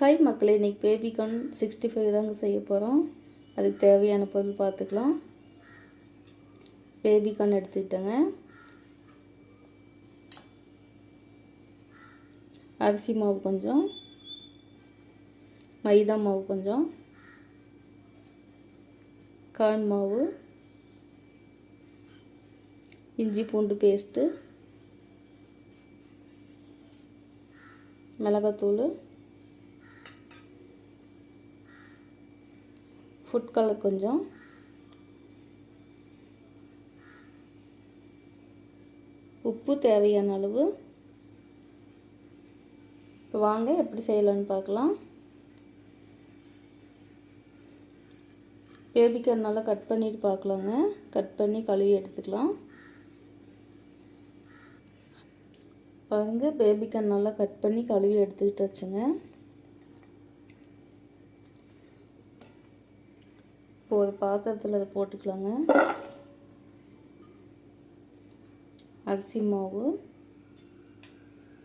Hi மக்களே இன்றைக்கி baby corn sixty five தாங்க செய்ய போகிறோம் அதுக்கு தேவையான பொருள் பார்த்துக்கலாம். பேபிகார்ன் எடுத்துக்கிட்டேங்க. அரிசி மாவு கொஞ்சம். மைதா மாவு கொஞ்சம். கார்ன் மாவு. இஞ்சி பூண்டு பேஸ்ட்டு. மிளகாத்தூள். ஃபுட் கலர் கொஞ்சம். உப்பு தேவையான அளவு. இப்போ வாங்க எப்படி செய்யலான்னு பார்க்கலாம். பேபிக்கர் நல்லா கட் பண்ணிட்டு பார்க்கலாங்க. கட் பண்ணி கழுவி எடுத்துக்கலாம். பாருங்கள் பேபிக்கர் நல்லா கட் பண்ணி கழுவி எடுத்துக்கிட்டு வச்சுங்க இப்போ ஒரு பாத்திரத்தில் அதை போட்டுக்கலாங்க. அரிசி மாவு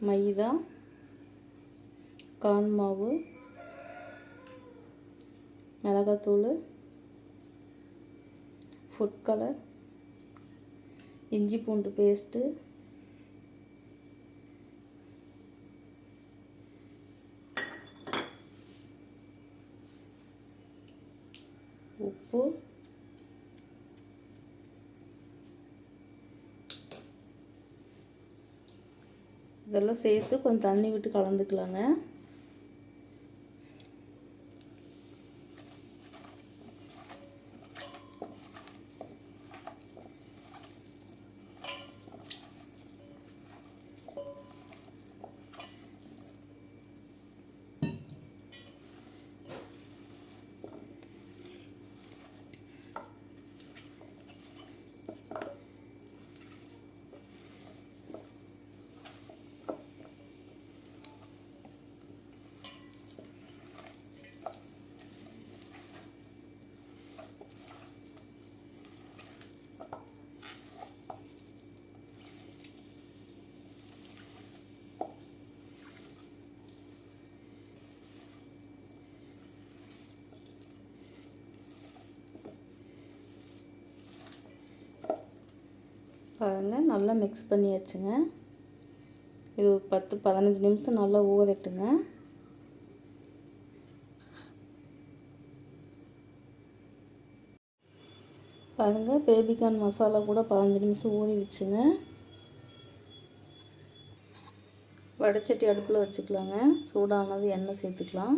மைதா கான் மாவு மிளகாத்தூள் ஃபுட் கலர் இஞ்சி பூண்டு பேஸ்ட்டு உப்பு. இதெல்லாம் சேர்த்து கொஞ்சம் தண்ணி விட்டு கலந்துக்கலாங்க. பாருங்கள் நல்லா மிக்ஸ் பண்ணியாச்சுங்க. இது ஒரு பத்து பதினஞ்சு நிமிஷம் நல்லா ஊறட்டுங்க. பாருங்கள் பேபிகார்ன் மசாலா கூட பதினஞ்சு நிமிஷம் ஊறிடுச்சுங்க. வடைச்சட்டி அடுப்பில் வச்சுக்கலாங்க. சூடானது எண்ணெய் சேர்த்துக்கலாம்.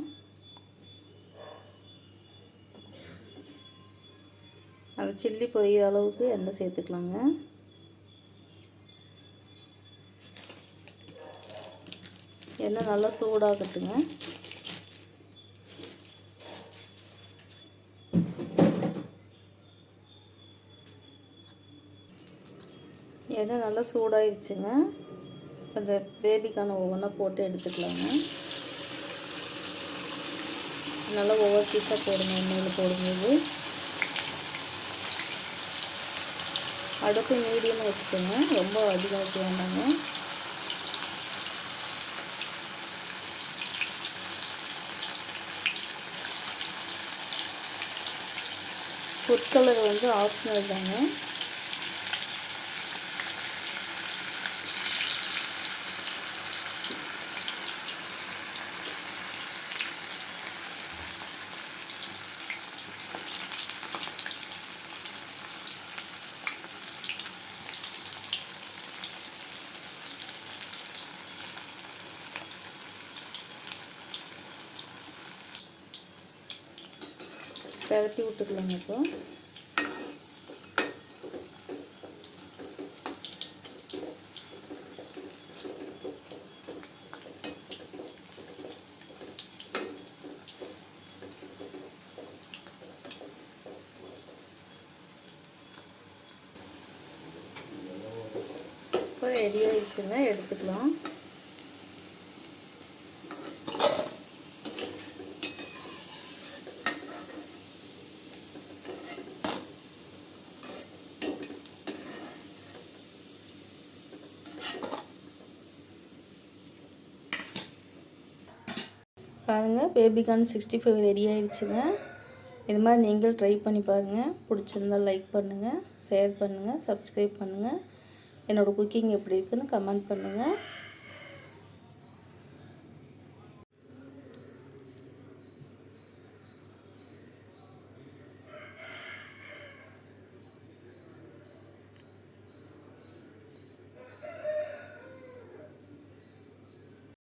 அந்த சில்லி பொரியிற அளவுக்கு எண்ணெய் சேர்த்துக்கலாங்க. எண்ணெய் நல்லா சூடாகட்டுங்க. எண்ணெய் நல்லா சூடாயிருச்சுங்க. கொஞ்சம் பேபிக்கான ஒவ்வொன்றா போட்டு எடுத்துக்கலாங்க. நல்லா ஒவ்வொரு பீஸாக போடுங்க எண்ணெயில் போடும்போது. அடுப்பு மீடியமாக வச்சுக்கோங்க. ரொம்ப அதிகம் வைக்க வேண்டாங்க. ஃபுட் கலர் வந்து ஆப்ஷனல் தாங்க. பெரட்டி விட்டுக்கலாங்க இப்போ. இப்போ ரெடி ஆயிடுச்சுங்க எடுத்துக்கலாம். பாருங்கள் பேபிகார்ன் சிக்ஸ்டி ஃபைவ் ரெடி ஆயிடுச்சுங்க. இது மாதிரி நீங்களும் ட்ரை பண்ணி பாருங்கள் பிடிச்சிருந்தா லைக் பண்ணுங்கள் ஷேர் பண்ணுங்கள் சப்ஸ்கிரைப் பண்ணுங்கள் என்னோடய குக்கிங் எப்படி இருக்குன்னு கமெண்ட் பண்ணுங்கள்